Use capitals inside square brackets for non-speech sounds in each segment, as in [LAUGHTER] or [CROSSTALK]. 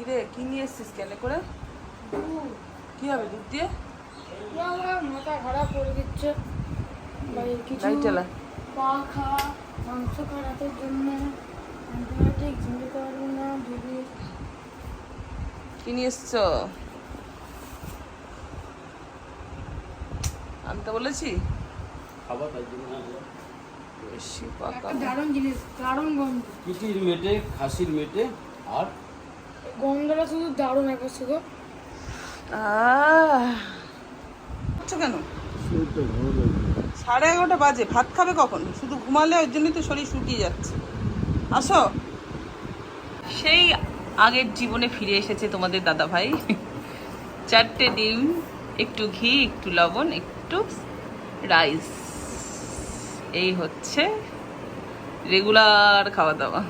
কিরে কি নিয়ে এসছিস কেন করে? কি হবে দুধ দিয়ে? মাথা খারাপ করে দিচ্ছে। ভাই কিছু পাখা মাংস খারাপের জন্য। অ্যান্টিবায়োটিক ঝুঁকে পারব না যদি কি নিয়ে এসছো? আনতে বলেছি। খাবার তার জন্য দারুণ জিনিস দারুণ গন্ধ। কিটির মেটে খাসির মেটে আর গন্ধটা শুধু দারুণ একবার শুধু করছ কেন? সাড়ে এগারোটা বাজে ভাত খাবে কখন? শুধু ঘুমালে ওই জন্যই তো শরীর শুকিয়ে যাচ্ছে। আসো। সেই আগের জীবনে ফিরে এসেছে তোমাদের দাদা ভাই চারটে ডিম একটু ঘি একটু লবণ একটু রাইস। এই হচ্ছে রেগুলার খাওয়া দাওয়া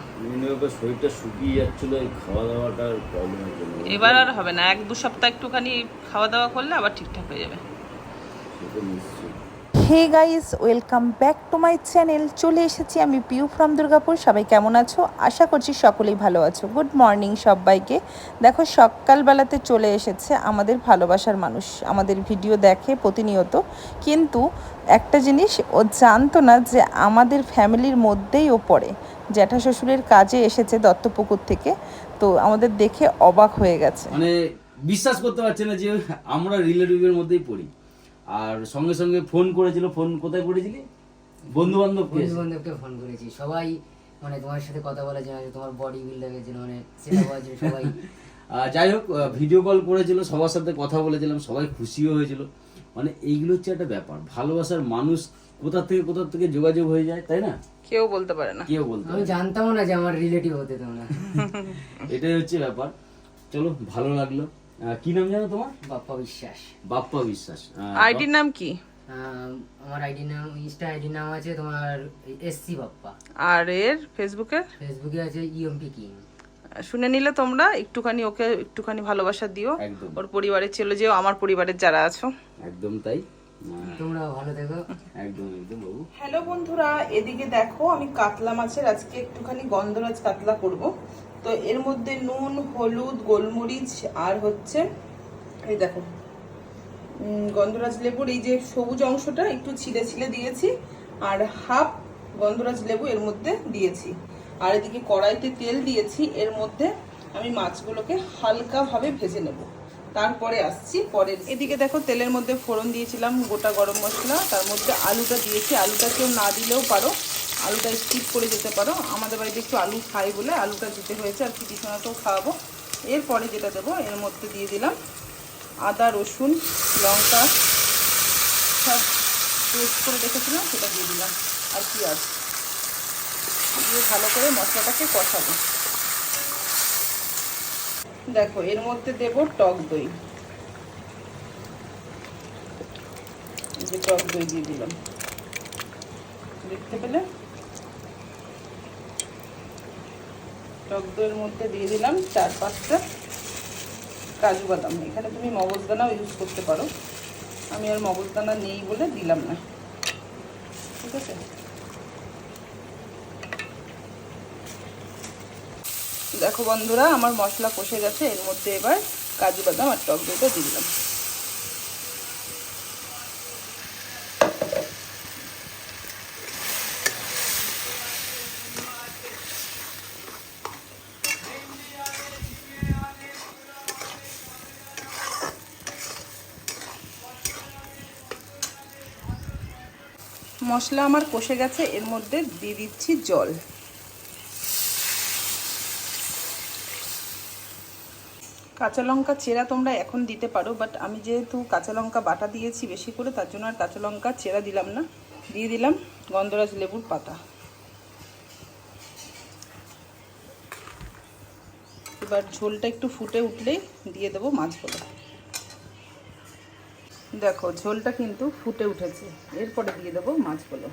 শরীরটা শুকিয়ে যাচ্ছিল এই খাওয়া দাওয়াটার প্রবলেম এবার আর হবে না এক দু সপ্তাহ একটুখানি খাওয়া দাওয়া করলে আবার ঠিকঠাক হয়ে যাবে। Hey guys, welcome back to my channel. চলে এসেছি আমি পিউ ফ্রম দুর্গাপুর। সবাই কেমন আছো? আশা করছি সকলেই ভালো আছো। গুড মর্নিং সবাইকে। দেখো, সকালবেলাতে চলে এসেছে আমাদের ভালোবাসার মানুষ। আমাদের ভিডিও দেখে প্রতিনিয়ত। কিন্তু একটা জিনিস ও জানতো না যে আমাদের ফ্যামিলির মধ্যেই ও পড়ে। জ্যাঠা শ্বশুরের কাজে এসেছে দত্তপুকুর থেকে। তো আমাদের দেখে অবাক হয়ে গেছে। মানে বিশ্বাস করতে পারছে না যে আমরা রিলেটিভের মধ্যেই পড়ি। আর সঙ্গে সঙ্গে ফোন করেছিল ফোন কোথায় করেছিলি? বন্ধু বান্ধব বন্ধু বান্ধবকে ফোন করেছি। সবাই মানে তোমার সাথে কথা বলার জন্য তোমার বডি বিল্ডারের জন্য মানে সেটা বলার জন্য সবাই। [LAUGHS] যাই হোক ভিডিও কল করেছিল সবার সাথে কথা বলেছিলাম সবাই খুশিও হয়েছিল। মানে এইগুলো হচ্ছে একটা ব্যাপার ভালোবাসার মানুষ কোথা থেকে কোথা থেকে যোগাযোগ হয়ে যায় তাই না? কেউ বলতে পারে না। কেউ বলতে আমি জানতাম না। যে আমার রিলেটিভ হতে তোমরা। [LAUGHS] এটাই হচ্ছে ব্যাপার। চলো ভালো লাগল। কি নাম জানো তোমার? বাপ্পা বিশ্বাস। বাপ্পা বিশ্বাস। আহ, আইডির নাম কি? আমার আইডি নাম ইনস্টা আইডি নাম আছে তোমার এসসি বাপ্পা। আর এর ফেসবুকে? ফেসবুকে আছে ইএমপি কিং। শুনে নিলে তোমরা একটুখানি ওকে একটুখানি ভালোবাসা দিও। ওর পরিবারের ছেলে যেও আমার পরিবারের যারা আছো। একদম তাই। তোমরা ভালো থেকো। একদম একদম বাবু। হ্যালো বন্ধুরা এদিকে দেখো আমি কাতলা মাছের আজকে একটুখানি গন্ধরাজ কাতলা করব। তো এর মধ্যে নুন, হলুদ, গোলমরিচ আর হচ্ছে, এই দেখো গন্ধরাজ লেবুর এই যে সবুজ অংশটা একটু ছিঁড়ে ছিলে দিয়েছি, আর হাফ গন্ধরাজ লেবু এর মধ্যে দিয়েছি। আর এদিকে কড়াইতে তেল দিয়েছি, এর মধ্যে আমি মাছগুলোকে হালকাভাবে ভেজে নেব। তারপরে আসছি পরের এদিকে দেখো তেলের মধ্যে ফোড়ন দিয়েছিলাম, গোটা গরম মশলা, তার মধ্যে আলুটা দিয়েছি। আলুটা কেউ না দিলেও পারো আলুটা স্কিপ করে যেতে পারো। আমাদের বাড়িতে একটু আলু খাই বলে আলুটা দিতে হয়েছে, আর কিছু সোনাকেও খাওয়াবো। এরপরে যেটা দেবো, এর মধ্যে দিয়ে দিলাম আদা, রসুন, লঙ্কা, সব পেস্ট করে রেখেছিলাম, সেটা দিয়ে দিলাম। আর পেঁয়াজ। দিয়ে ভালো করে মশলাটাকে কষাবো। দেখো, এর মধ্যে দেব টক দই। যে টক দই দিয়ে দিলাম। দেখতে পেলে? টক দইয়ের মধ্যে দিয়ে দিলাম চার পাঁচটা কাজু বাদাম। এখানে তুমি মগজদানাও ইউজ করতে পারো। আমি আর মগজদানা নেই বলে দিলাম না। ঠিক আছে? দেখো বন্ধুরা, আমার মশলা কষে গেছে। এর মধ্যে এবার কাজু বাদাম আর টক দইটা দিলাম। মশলা আমার কষে গেছে, এর মধ্যে দিয়ে দিচ্ছি জল। কাঁচা লঙ্কা চেরা তোমরা এখন দিতে পারো বাট আমি যেহেতু কাঁচা লঙ্কা বাটা দিয়েছি বেশি করে, তার জন্য আর কাঁচা লঙ্কা চেরা দিলাম না। দিয়ে দিলাম গন্ধরাজ লেবুর পাতা। এবার ঝোলটা একটু ফুটে উঠলেই দিয়ে দেবো মাছগুলো। দেখো, ঝোলটা কিন্তু ফুটে উঠেছে। এরপরে দিয়ে দেবো মাছগুলো।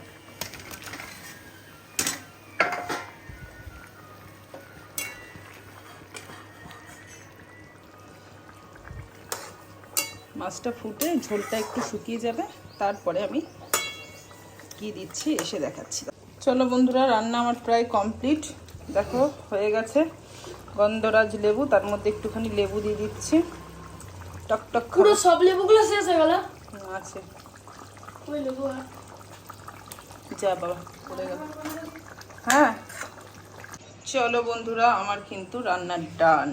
মাছটা ফুটে, ঝোলটা একটু শুকিয়ে যাবে। তারপরে আমি কি দিচ্ছি, এসে দেখাচ্ছি। চলো বন্ধুরা, রান্না আমার প্রায় কমপ্লিট। দেখো, হয়ে গেছে। গন্ধরাজ লেবু, তার মধ্যে একটুখানি লেবু দিয়ে দিচ্ছি। টক টক পুরো সব লেবুগুলো শেষ হয়ে গেল। আছে। ওই লেবু আর? যা বাবা পড়ে গেল। হ্যাঁ। চলো বন্ধুরা আমার কিন্তু রান্নার ডান।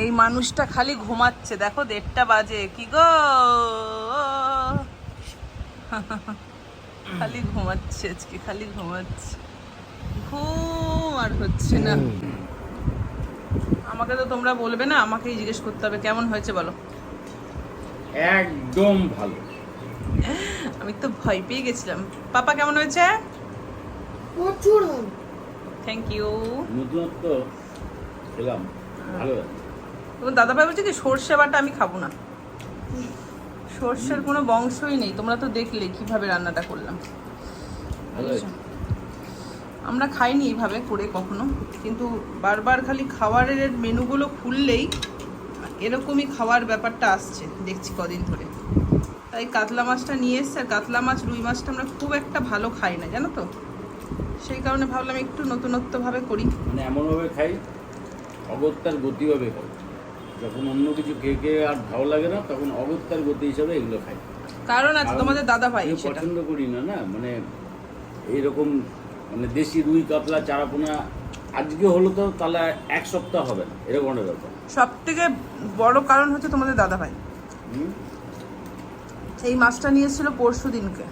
এই মানুষটা খালি ঘুমাচ্ছে দেখো দেড়টা বাজে। কি গো? খালি ঘুমাচ্ছে আজকে খালি ঘুমাচ্ছে। ঘুম আর হচ্ছে না। আমাকে তো তোমরা বলবে না আমাকেই জিজ্ঞেস করতে হবে কেমন হয়েছে বলো? একদম ভালো। আমি তো ভয় পেয়ে গেছিলাম। পাপা কেমন হয়েছে? প্রচুর থ্যাংক ইউ নতুনত্ব খেলাম ভালো। তোমার দাদা ভাই বলছে কি সর্ষে বাটা আমি খাব না। সর্ষের কোনো বংশই নেই তোমরা তো দেখলে কীভাবে রান্নাটা করলাম। ভালো হয়েছে। আমরা খাইনি এইভাবে করে কখনো কিন্তু বারবার খালি খাবারের মেনুগুলো খুললেই এরকমই খাওয়ার ব্যাপারটা আসছে দেখছি কদিন ধরে। তাই কাতলা মাছটা নিয়ে এসছে আর কাতলা মাছ রুই মাছটা আমরা খুব একটা ভালো খাই না জানো তো? সেই কারণে ভাবলাম একটু নতুনত্বভাবে করি। মানে এমনভাবে খাই অগত্যার গতিভাবে খাই। যখন অন্য কিছু খেয়ে খেয়ে আর ভালো লাগে না তখন অগত্যার গতি হিসাবে এগুলো খাই। কারণ আছে তোমাদের দাদা ভাই পছন্দ করি না না? মানে এইরকম মানে দেশি রুই কাতলা চারাপোনা আজকে হলো তো তাহলে এক সপ্তাহ হবে না এরকম একটা ব্যাপার। সব থেকে বড় কারণ হচ্ছে তোমাদের দাদা ভাই এই মাছটা নিয়ে এসেছিল পরশু দিনকে।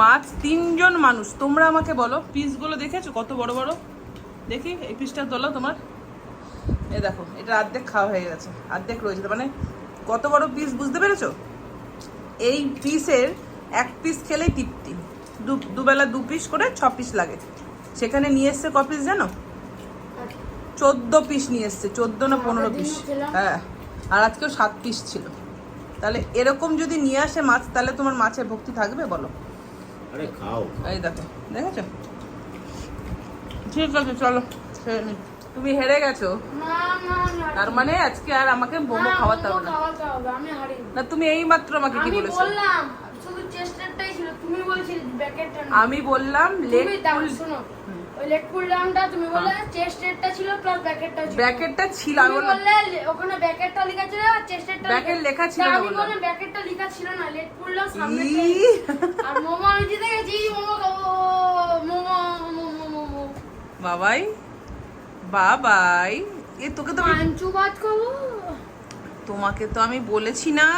মাছ তিনজন মানুষ তোমরা আমাকে বলো পিসগুলো দেখেছ? কত বড় বড়? দেখি এই পিসটা তোলো তোমার। এ দেখো এটা অর্ধেক খাওয়া হয়ে গেছে অর্ধেক রয়েছে মানে কত বড় পিস বুঝতে পেরেছ? এই পিসের এক পিস খেলেই তৃপ্তি। দু দুবেলা দু পিস করে ছ পিস লাগে। সেখানে নিয়ে এসছে ক পিস জানো? চোদ্দ পিস নিয়ে এসছে চোদ্দ না পনেরো পিস হ্যাঁ আর আজকেও সাত পিস ছিল। তাহলে এরকম যদি নিয়ে আসে মাছ তাহলে তোমার মাছের ভক্তি থাকবে বলো? আরে খাও। এই দেখো দেখেছ? ঠিক আছে চলো তুমি হেরে গেছো। না না না তার মানে আজকে আর আমাকে মোমো না, খাওয়াতে হবে না। না তুমি এই মাত্র আমাকে কি আমি বলেছ বললাম শুধু চেস্টারটাই ছিল তুমি বলছিলে ব্যাকেটটা না আমি বললাম লেগ দাও শোনো। ওই লেগ পুল ডাউনটা তুমি বললে চেস্টেরটা ছিল প্লাস ব্যাকেটটা ছিল। ব্যাকেটটা ছিল আমি বললে ওখানে ব্যাকেটটা লেখা ছিল আর ব্যাকেট লেখা ছিল না আমি বললাম। ব্যাকেটটা লেখা ছিল না লেগ পুল ডাউন সামনে! আর মোমো আমি জিতে গেছি মোমো খাব। মোমো মোমো মোমো বাবাই বাবাই। এ তোকে তো পাঞ্চু ভাত খাব। তোমাকে তো আমি বলেছি না।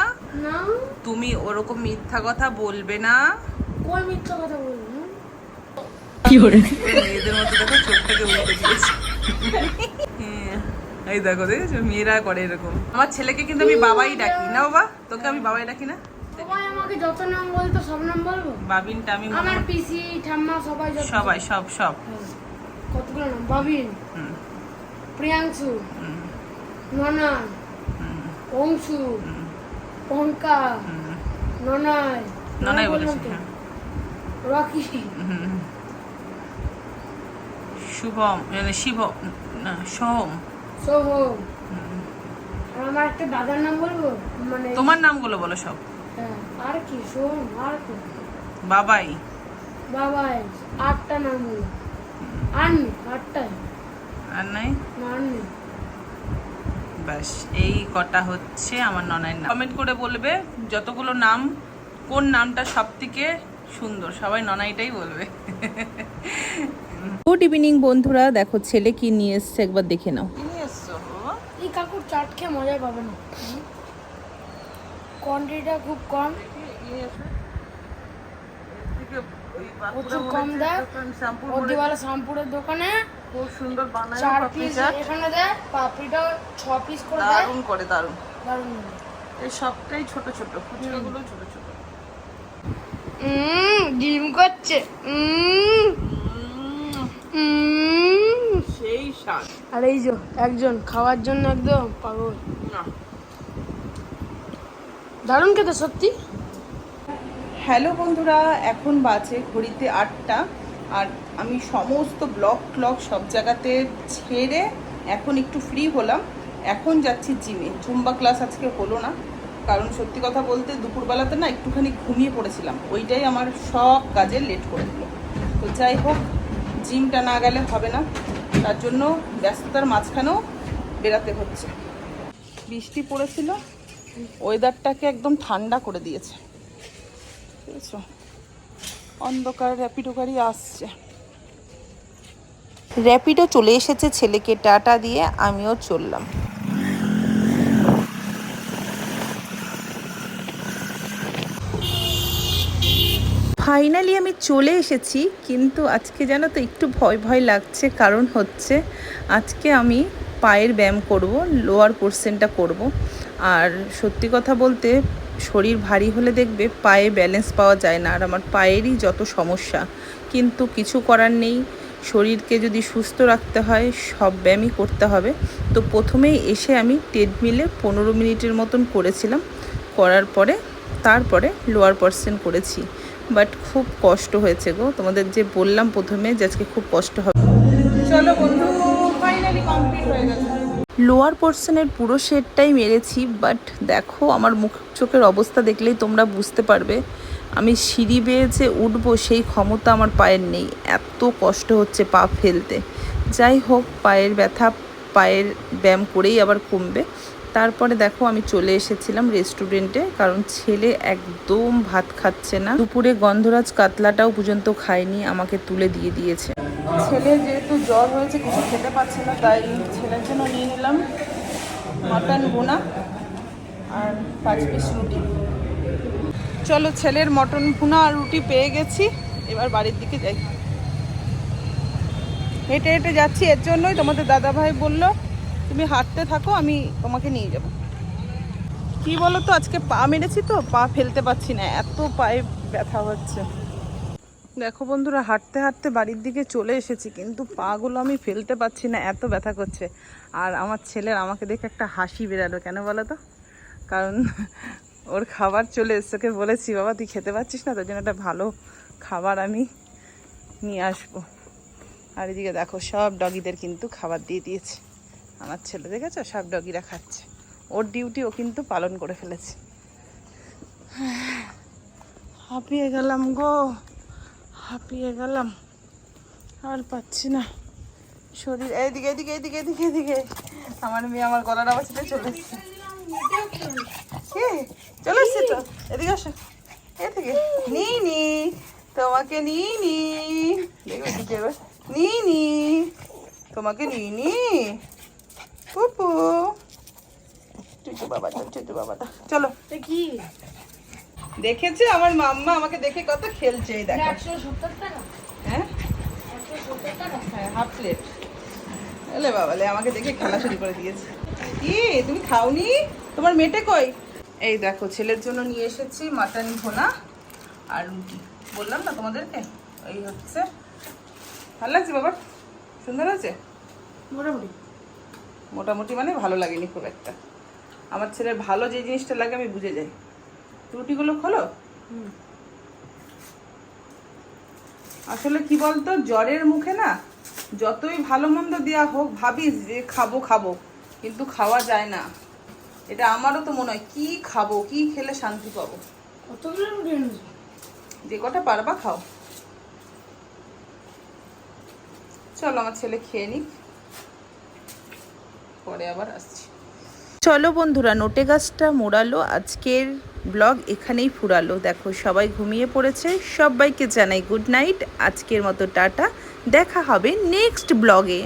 তুমি ওরকম মিথ্যা কথা বলবে না। কোন মিথ্যা কথা বলব? মেয়েদের মতো দেখো চোখটাকে উল্টে দিয়েছে। হ্যাঁ, এই দেখো দেখেছ? মেয়েরা করে এরকম। আমার ছেলেকে কিন্তু আমি বাবাই ডাকি। না বাবা তোকে আমি বাবাই ডাকি না? আমাকে যত নাম বলতো সব নাম বলব? বাবিনটা আমি আমার পিসি ঠাম্মা সবাই সবাই সব সব। কতগুলো নাম? বাবিন হুম, প্রিয়াংশু হুম, ননা অংশু পঙ্কা ননাই ননাই বলেছি। হ্যাঁ। রকি। শুভম মানে শিব না সোহম। সোহম। আমার একটা দাদার নাম বলব? মানে তোমার নামগুলো বলো সব। হ্যাঁ, আর কি সোহম আর কি। বাবাই। বাবা আটটা নাম আর নেই আটটাই। আর নাই আর নেই ব্যাস এই কটা হচ্ছে আমার ননায়ের নাম। কমেন্ট করে বলবে যতগুলো নাম কোন নামটা সব থেকে সুন্দর। সবাই ননাইটাই বলবে। গুড ইভিনিং বন্ধুরা। দেখো ছেলে কি নিয়ে এসছে? একবার দেখে নাও? এই কাকুর চাট খেয়ে মজাই পাবে না। কোয়ান্টিটিটা খুব কম। প্রচুর কম দেয় শ্যাম্পুরের দোকানে খুব সুন্দর বানায় চার পিস এখানে দেয় পাপড়িটা ছ পিস করে দেয়। দারুণ করে দারুণ। দারুণ। এই সবটাই ছোট ছোট। ফুচকাগুলো ছোট ছোট। উম ডিম করছে। সেই স্বাদ। আর এই যে একজন খাওয়ার জন্য একদম পাগল। না। দারুণ খেতে সত্যি। হ্যালো বন্ধুরা, এখন বাজে ঘড়িতে আটটা আর আমি সমস্ত ব্লক ক্লক সব জায়গাতে ছেড়ে এখন একটু ফ্রি হলাম। এখন যাচ্ছি জিমে জুম্বা ক্লাস আজকে হলো না। কারণ সত্যি কথা বলতে দুপুরবেলাতে না একটুখানি ঘুমিয়ে পড়েছিলাম। ওইটাই আমার সব কাজে লেট করে দিল। তো যাই হোক জিমটা না গেলে হবে না। তার জন্য ব্যস্ততার মাঝখানেও বেরাতে হচ্ছে। বৃষ্টি পড়েছিল। ওয়েদারটাকে একদম ঠান্ডা করে দিয়েছে। বুঝেছ অন্ধকার র্যাপিডো গাড়ি আসছে। র্যাপিডো চলে এসেছে ছেলেকে টাটা দিয়ে আমিও চললাম। ফাইনালি আমি চলে এসেছি কিন্তু আজকে যেন তো একটু ভয় ভয় লাগছে কারণ হচ্ছে আজকে আমি পায়ের ব্যায়াম করব লোয়ার পোর্শনটা করব। আর সত্যি কথা বলতে শরীর ভারী হলে দেখবে পায়ে ব্যালেন্স পাওয়া যায় না। আর আমার পায়েরই যত সমস্যা, কিন্তু কিছু করার নেই। শরীরকে যদি সুস্থ রাখতে হয়, সব ব্যায়ামই করতে হবে। তো প্রথমেই এসে আমি ট্রেডমিলে পনেরো মিনিটের মতন করেছিলাম। করার পরে, তারপরে লোয়ার পার্সেন করেছি। বাট খুব কষ্ট হয়েছে গো। তোমাদের যে বললাম প্রথমে যে আজকে খুব কষ্ট হবে। চলো বন্ধু ফাইনালি কমপ্লিট হয়ে গেছে। লোয়ার পোর্শনের পুরো শেডটাই মেরেছি বাট দেখো আমার মুখ, চোখের অবস্থা দেখলেই তোমরা বুঝতে পারবে। আমি সিঁড়ি বেয়ে যে উঠবো সেই ক্ষমতা আমার পায়ের নেই। এত কষ্ট হচ্ছে পা ফেলতে। যাই হোক, পায়ের ব্যথা, পায়ের ব্যায়াম করেই আবার কমবে। তারপরে দেখো আমি চলে এসেছিলাম রেস্টুরেন্টে, কারণ ছেলে একদম ভাত খাচ্ছে না। দুপুরে গন্ধরাজ কাতলাটাও পর্যন্ত খায়নি, আমাকে তুলে দিয়ে দিয়েছে। ছেলে যেহেতু জ্বর হয়েছে, কিছু খেতে পারছে না, তাই ছেলের জন্য নিয়ে নিলাম মটন ভুনা আর পাঁচ পিস রুটি। চলো ছেলের মটন ভুনা আর রুটি পেয়ে গেছি, এবার বাড়ির দিকে যাই। হেঁটে হেঁটে যাচ্ছি, এর জন্যই তোমাদের দাদা ভাই বলল তুমি হাঁটতে থাকো, আমি তোমাকে নিয়ে যাব। কি বলো তো আজকে পা মেরেছি তো, পা ফেলতে পারছি না, এত পায়ে ব্যথা হচ্ছে। দেখো বন্ধুরা, হাঁটতে হাঁটতে বাড়ির দিকে চলে এসেছি, কিন্তু পাগুলো আমি ফেলতে পারছি না, এত ব্যথা করছে। আর আমার ছেলের, আমাকে দেখে একটা হাসি বেরালো, কেন বলো তো? কারণ ওর খাবার চলে এসছে, ওকে বলেছি, বাবা, তুই খেতে পারছিস না? তার জন্য একটা ভালো খাবার আমি নিয়ে আসব। আর এদিকে দেখো, সব ডগিদের কিন্তু খাবার দিয়ে দিয়েছে। আমার ছেলে দেখেছ? সব ডগিরা খাচ্ছে। ওর ডিউটি ও কিন্তু পালন করে ফেলেছে। হাঁপিয়ে গেলাম গো। হাঁপিয়ে গেলাম। আর পাচ্ছি না। শরীর এইদিকে এদিকে এদিকে এদিকে এদিকে আমার মেয়ে আমার গলার আওয়াজটা চলে এসছে। চলে এসছে তো? এদিকে আসো। এদিকে। নি নি। তোমাকে নি নি। দেখবে এদিকে নি নি। তোমাকে নি নি। পুপু চুচু বাবাটা চুচু বাবাটা চলো। কি দেখেছে? আমার মাম্মা আমাকে দেখে কত খেলছে এই দেখো। একশো সত্তর টাকা। হ্যাঁ? হ্যাঁ হাফ প্লেট। এলে বাবালে আমাকে দেখে খেলা শুরু করে দিয়েছে। কি? তুমি খাওনি? তোমার মেটে কই? এই দেখো ছেলের জন্য নিয়ে এসেছি মাটন ভোনা আর রুটি। বললাম না তোমাদেরকে? এই হচ্ছে। ভালো লাগছে বাবা? সুন্দর আছে মোটামুটি। মোটামুটি মানে ভালো লাগেনি খুব একটা। আমার ছেলের ভালো যে জিনিসটা লাগে আমি বুঝে যাই। রুটিগুলো খোলো? আসলে কি বলতো জ্বরের মুখে না যতই ভালো মন্দ দেওয়া হোক ভাবিস যে খাব খাব কিন্তু খাওয়া যায় না। এটা আমারও তো মনে হয় কি খাব কি খেলে শান্তি পাবো? যে কটা পারবা খাও। চলো আমার ছেলে খেয়ে নিক। পরে আবার আসছি। চলো বন্ধুরা, নোটে গাছটা মোড়ালো, আজকের ব্লগ এখানেই ফুরালো। দেখো, সবাই ঘুমিয়ে পড়েছে, সবাইকে জানাই গুড নাইট আজকের মতো টাটা, দেখা হবে নেক্সট ব্লগে।